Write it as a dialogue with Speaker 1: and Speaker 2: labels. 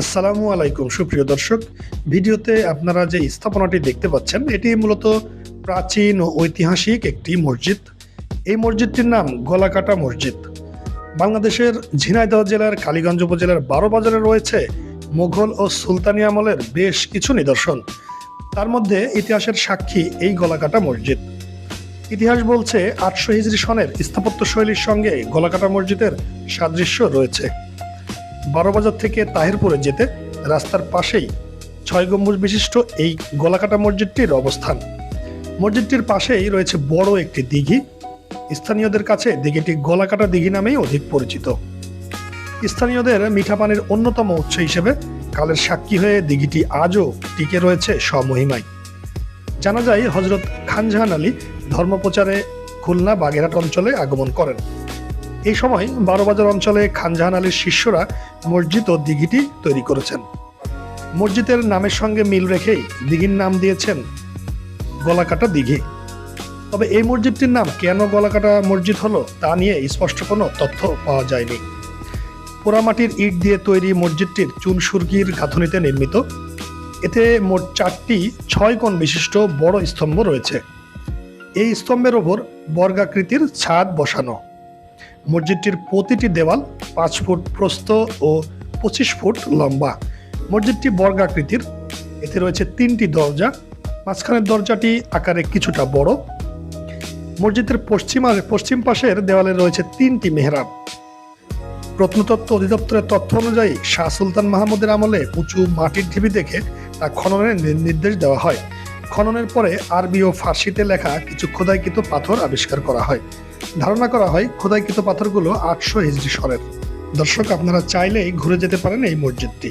Speaker 1: আসসালামু আলাইকুম, সুপ্রিয় দর্শক। ভিডিওতে আপনারা যে স্থাপনাটি দেখতে পাচ্ছেন, এটি মূলত প্রাচীন ও ঐতিহাসিক একটি মসজিদ। এই মসজিদটির নাম গলাকাটা মসজিদ। বাংলাদেশের ঝিনাইদহ জেলার কালীগঞ্জ উপজেলার বারো বাজারে রয়েছে মুঘল ও সুলতানি আমলের বেশ কিছু নিদর্শন। তার মধ্যে ইতিহাসের সাক্ষী এই গলাকাটা মসজিদ। ইতিহাস বলছে, আটশো হিজরি সনের স্থাপত্য শৈলীর সঙ্গে গলাকাটা মসজিদের সাদৃশ্য রয়েছে। বারোবাজার থেকে তাহিরপুরে যেতে রাস্তার পাশেই ছয় গম্বুজ বিশিষ্ট এই গলাকাটা মসজিদটির অবস্থান। মসজিদটির পাশেই রয়েছে বড় একটি দিঘি। স্থানীয়দের কাছে দিঘিটি গলাকাটা দিঘি নামেই অধিক পরিচিত। স্থানীয়দের মিঠা পানির অন্যতম উৎস হিসেবে কালের সাক্ষী হয়ে দিঘিটি আজও টিকে রয়েছে স্বমহিমায়। জানা যায় হজরত খানজাহান আলী ধর্মপ্রচারে খুলনা বাগেরহাট অঞ্চলে আগমন করেন। এই সময় বারোবাজার অঞ্চলে খানজাহান আলীর শিষ্যরা মসজিদ ও দিঘিটি তৈরি করেছেন। মসজিদের নামের সঙ্গে মিল রেখেই দিঘির নাম দিয়েছেন গলাকাটা দিঘি। তবে এই মসজিদটির নাম কেন গলাকাটা মসজিদ হলো তা নিয়ে স্পষ্ট কোনো তথ্য পাওয়া যায়নি। পোড়ামাটির ইট দিয়ে তৈরি মসজিদটির চুন সুরকির গাঁথনিতে নির্মিত। এতে মোট চারটি, ছয় কোণ বিশিষ্ট বড় স্তম্ভ রয়েছে। এই স্তম্ভের ওপর বর্গাকৃতির ছাদ বসানো। মসজিদটির প্রতিটি দেওয়াল পাঁচ ফুট প্রস্থ ও পঁচিশ ফুট লম্বা। মসজিদটি বর্গাকৃতির। এতে রয়েছে তিনটি দরজা। মাঝখানের দরজাটি আকারে কিছুটা বড়। মসজিদের পশ্চিম পশ্চিম পাশের দেওয়ালে রয়েছে তিনটি মেহরাব। প্রত্নতত্ত্ব অধিদপ্তরের তথ্য অনুযায়ী শাহ সুলতান মাহমুদের আমলে উঁচু মাটির ঢিবি দেখে তা খননের নির্দেশ দেওয়া হয়। খননের পরে আরবি ও ফার্সিতে লেখা কিছু খোদাইকৃত পাথর আবিষ্কার করা হয়। ধারণা করা হয় খোদাইকৃত পাথরগুলো আটশো হিজড়ি সরের। দর্শক, আপনারা চাইলেই ঘুরে যেতে পারেন এই মসজিদটি।